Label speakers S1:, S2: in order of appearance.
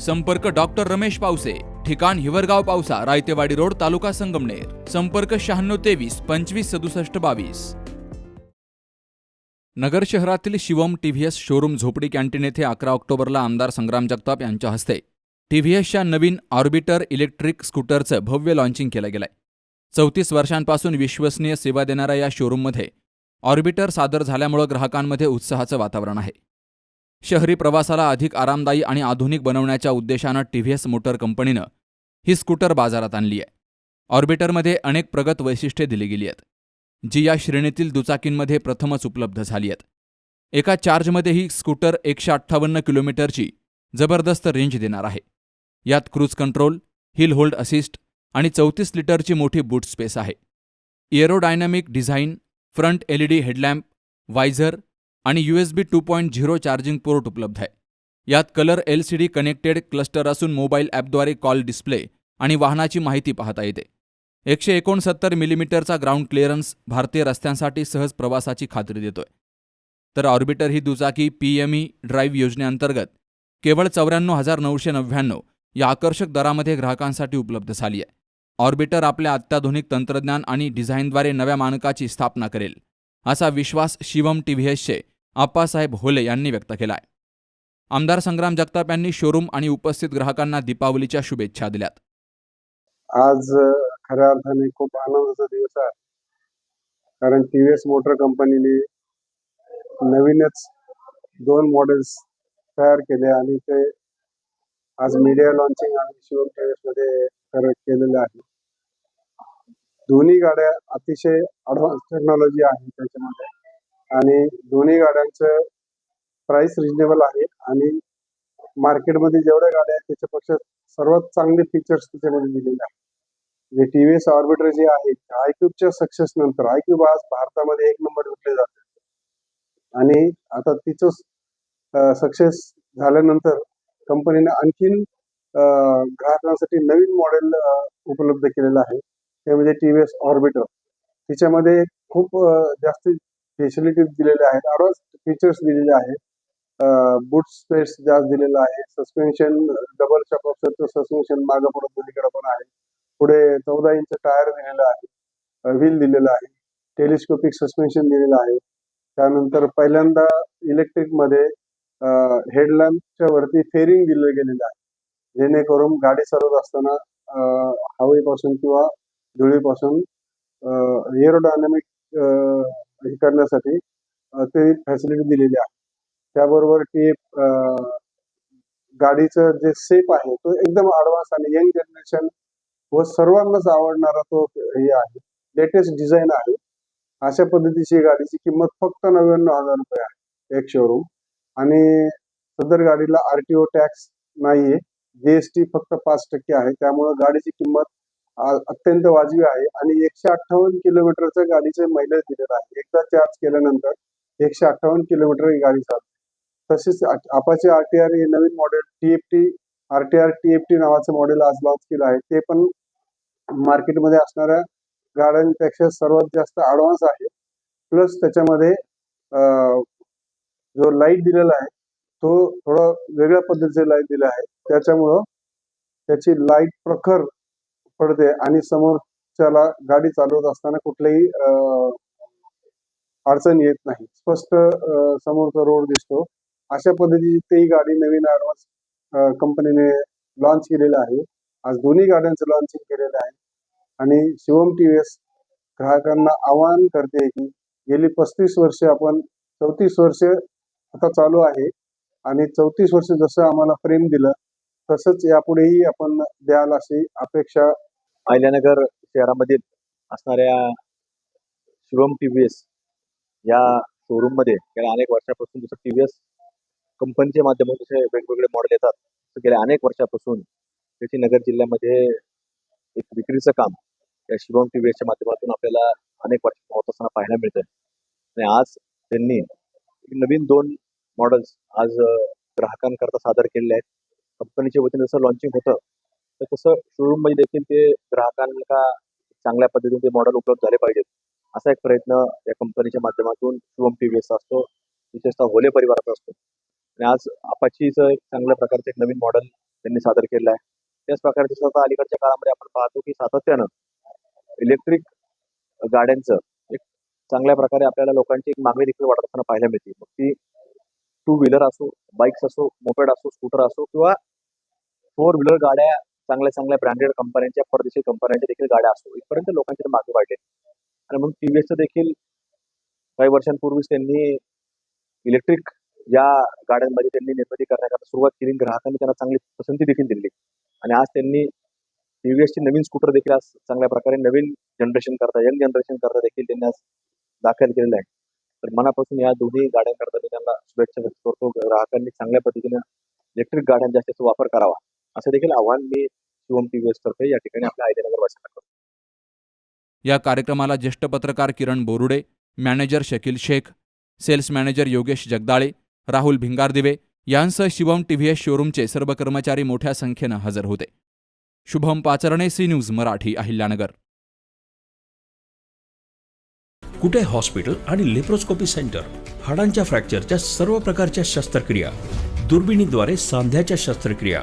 S1: संपर्क डॉक्टर रमेश पावसे ठिकाण हिवरगाव पावसा रायतेवाडी रोड तालुका संगमनेर. संपर्क शहाण्णव तेवीस पंचवीस सदुसष्ट बावीस. नगर शहरातील Shivam TVS showroom Zopadi canteen येथे अकरा ऑक्टोबरला आमदार संग्राम जगताप यांच्या हस्ते टीव्हीएसच्या नवीन ऑर्बिटर इलेक्ट्रिक स्कूटरचं भव्य लॉन्चिंग केलं गेलंय. चौतीस वर्षांपासून विश्वसनीय सेवा देणाऱ्या या शोरूममध्ये ऑर्बिटर सादर झाल्यामुळं ग्राहकांमध्ये उत्साहाचं वातावरण आहे. शहरी प्रवासाला अधिक आरामदायी आणि आधुनिक बनवण्याच्या उद्देशानं टीव्हीएस मोटर कंपनीनं ही स्कूटर बाजारात आणली आहे. ऑर्बिटरमध्ये अनेक प्रगत वैशिष्ट्ये दिली गेली आहेत जी या श्रेणीतील दुचाकींमध्ये प्रथमच उपलब्ध झाली आहेत. एका चार्जमध्ये ही स्कूटर एकशे अठ्ठावन्न किलोमीटरची जबरदस्त रेंज देणार आहे. यात cruise control hill hold assist आणि चौतीस लिटरची मोठी बूट स्पेस आहे. Aerodynamic design front LED headlamp visor आणि U S B two point zero charging port उपलब्ध आहे. यात colour L C D connected cluster असून मोबाईल ॲपद्वारे कॉल डिस्प्ले आणि वाहनाची माहिती पाहता येते. एकशे एकोणसत्तर मिलीमीटरचा ग्राउंड क्लिअरन्स भारतीय रस्त्यांसाठी सहज प्रवासाची खात्री देतोय. तर ऑर्बिटर ही दुचाकी पी एम ई ड्राईव्ह योजनेअंतर्गत केवळ चौऱ्याण्णव हजार नऊशे नव्याण्णव या आकर्षक दरामध्ये ग्राहकांसाठी उपलब्ध झाली आहे. ऑर्बिटर आपल्या अत्याधुनिक तंत्रज्ञान आणि डिझाईनद्वारे नव्या मानकाची स्थापना करेल असा विश्वास शिवम टीव्हीएसचे आप्पासाहेब होले यांनी व्यक्त केलाय. आमदार संग्राम जगताप यांनी शोरूम आणि उपस्थित ग्राहकांना दीपावलीच्या शुभेच्छा दिल्यात.
S2: आज खऱ्या अर्थाने खूप आनंदाचा दिवस आहे. कारण टी व्ही एस मोटर कंपनीने नवीनच दोन मॉडेल्स तयार केले आणि ते आज मीडिया लॉन्चिंग आणि शिवम टी मध्ये केलेलं केलेले आहे. दोन्ही गाड्या अतिशय ॲडव्हान्स टेक्नॉलॉजी आहे त्याच्यामध्ये. आणि दोन्ही गाड्यांचं प्राइस रिजनेबल आहे. आणि मार्केटमध्ये जेवढ्या गाड्या आहेत त्याच्यापेक्षा सर्वात चांगले फीचर्स त्याच्यामध्ये दिलेले आहेत. जे टी व्ही एस ऑर्बिटर जे आहे आयक्यूबच्या सक्सेस नंतर आयक्यूब आज भारतामध्ये एक नंबर विकले जाते. आणि आता तिचं सक्सेस झाल्यानंतर कंपनीने आणखीन ग्राहकांसाठी नवीन मॉडेल उपलब्ध केलेलं आहे. ते म्हणजे टी व्ही एस ऑर्बिटर तिच्यामध्ये खूप जास्त फॅसिलिटीज दिलेल्या आहेत. ॲडव्हान्स फीचर्स दिलेले आहेत. बूट स्पेस जास्त दिलेला आहे. सस्पेन्शन डबल शॉक ऑप्शनचं सस्पेन्शन मागं पुढे दोन्हीकडे पण आहे. पुढे चौदा इंच टायर दिलेलं आहे. व्हील दिलेलं आहे. टेलिस्कोपिक सस्पेन्शन दिलेलं आहे. त्यानंतर पहिल्यांदा इलेक्ट्रिकमध्ये हेडलॅम्पच्या वरती फेरिंग दिलं गेलेलं आहे. जेणेकरून गाडी चालवत असताना हवेपासून किंवा धुळीपासून एरोडायनामिक हे करण्यासाठी ते फॅसिलिटी दिलेली आहे. त्याबरोबर ती गाडीचं जे सेप आहे तो एकदम ॲडव्हान्स आणि यंग जनरेशन व सर्वांनाच आवडणारा तो हे आहे. लेटेस्ट डिझाईन आहे. अशा पद्धतीची गाडीची किंमत फक्त नव्याण्णव हजार रुपये आहे एक शोरूम आणि सदर गाडीला आरटीओ टॅक्स नाहीये. जीएसटी फक्त पाच टक्के आहे. त्यामुळे गाडीची किंमत अत्यंत वाजवी आहे आणि एकशे अठ्ठावन्न किलोमीटरचं गाडीचे मैलेज दिलेलं आहे. एकदा चार्ज केल्यानंतर एकशे अठ्ठावन्न किलोमीटर ही गाडी चालते. तसेच आपाचे आरटीआर हे नवीन मॉडेल टीएफटी आरटीआर टीएफटी नावाचं मॉडेल आज लॉन्च केलं आहे. ते पण मार्केटमध्ये असणाऱ्या गाड्यांपेक्षा सर्वात जास्त ॲडव्हान्स आहे. प्लस त्याच्यामध्ये जो लाइट दिलेला आहे तो थोडा वेगळ्या पद्धतीचे लाइट दिला आहे. त्याच्यामुळं त्याची लाइट प्रखर पडते आणि समोरच्याला गाडी चालवत असताना कुठलीही अडचण येत नाही. स्पष्ट समोरचा रोड दिसतो. अशा पद्धतीची ती गाडी नवीन ॲडव्हान्स कंपनीने लॉन्च केलेलं आहे. आज दोन्ही गाड्यांचं लॉन्चिंग केलेलं आहे. आणि शिवम टी व्ही एस ग्राहकांना आवाहन करते की गेली पस्तीस वर्ष आपण चौतीस वर्ष आता चालू आहे. आणि चौतीस वर्ष जसं आम्हाला प्रेम दिलं तसंच यापुढेही आपण द्याल अशी अपेक्षा
S3: अहिल्यानगर शहरामधील असणाऱ्या शिवम टी व्ही एस या शोरूममध्ये गेल्या अनेक वर्षापासून जसं टी व्ही एस कंपनीच्या माध्यमातून जसे वेगवेगळे मॉडेल येतात तर गेल्या अनेक वर्षापासून त्याची नगर जिल्ह्यामध्ये एक विक्रीचं काम या शिवम टी च्या माध्यमातून आपल्याला अनेक वर्ष होत असताना पाहायला मिळतं आणि आज त्यांनी एक नवीन दोन मॉडेल्स आज ग्राहकांकरता सादर केलेले आहेत. कंपनीच्या वतीने जसं लॉन्चिंग होतं तर तसं शोरूममध्ये देखील ते ग्राहकांना चांगल्या पद्धतीने ते मॉडेल उपलब्ध झाले पाहिजेत. असा एक प्रयत्न या कंपनीच्या माध्यमातून शुभम टी व्ही असतो विशेषतः होले परिवाराचा असतो. आणि आज अपाचीचं एक चांगल्या प्रकारचं एक नवीन मॉडेल त्यांनी सादर केलेलं आहे. त्याच प्रकारे जसं आता अलीकडच्या काळामध्ये आपण पाहतो की सातत्यानं इलेक्ट्रिक गाड्यांचं एक चांगल्या प्रकारे आपल्याला लोकांची एक मागणी देखील वाढत असताना पाहायला मिळते. मग ती टू व्हीलर असो बाईक्स असो मोपेड असो स्कूटर असो किंवा फोर व्हीलर गाड्या चांगल्या चांगल्या ब्रँडेड कंपन्यांच्या परदेशी कंपन्यांच्या देखील गाड्या असो इथपर्यंत लोकांच्या मागे वाढली. आणि म्हणून टी व्ही एसचं देखील काही वर्षांपूर्वीच त्यांनी इलेक्ट्रिक या गाड्यांमध्ये त्यांनी निर्मिती करण्याकरता सुरुवात केली. ग्राहकांनी त्यांना चांगली पसंती देखील दिली. आणि आज त्यांनी टीव्हीएसची नवीन स्कूटर देखील आज चांगल्या प्रकारे नवीन जनरेशन करता यंग जनरेशन करता देखील त्यांनी आज दाखल केलेलं आहे. तर मनापासून या दोन्ही गाड्यांकरता मी त्यांना शुभेच्छा व्यक्त करतो. ग्राहकांनी चांगल्या पद्धतीने इलेक्ट्रिक गाड्यांचा जास्तीचा वापर करावा. असं देखील आव्हान मी शिवम टीव्हीएस तर्फे या ठिकाणी आपल्या आयडियानगर वाचना करतो
S1: या कार्यक्रमाला ज्येष्ठ पत्रकार Kiran Borude manager Shakeel Shaikh sales manager Yogesh Jagdale Rahul Bhingardive यांसह शिवम टीव्हीएस शोरूमचे सर्व कर्मचारी मोठ्या संख्येनं हजर होते. Shubham Pacharne C News Marathi Ahilyanagar.
S4: Kute hospital आणि लेप्रोस्कोपी सेंटर? हाडांच्या फ्रॅक्चरच्या सर्व प्रकारच्या शस्त्रक्रिया. दुर्बिणीद्वारे सांध्याच्या शस्त्रक्रिया.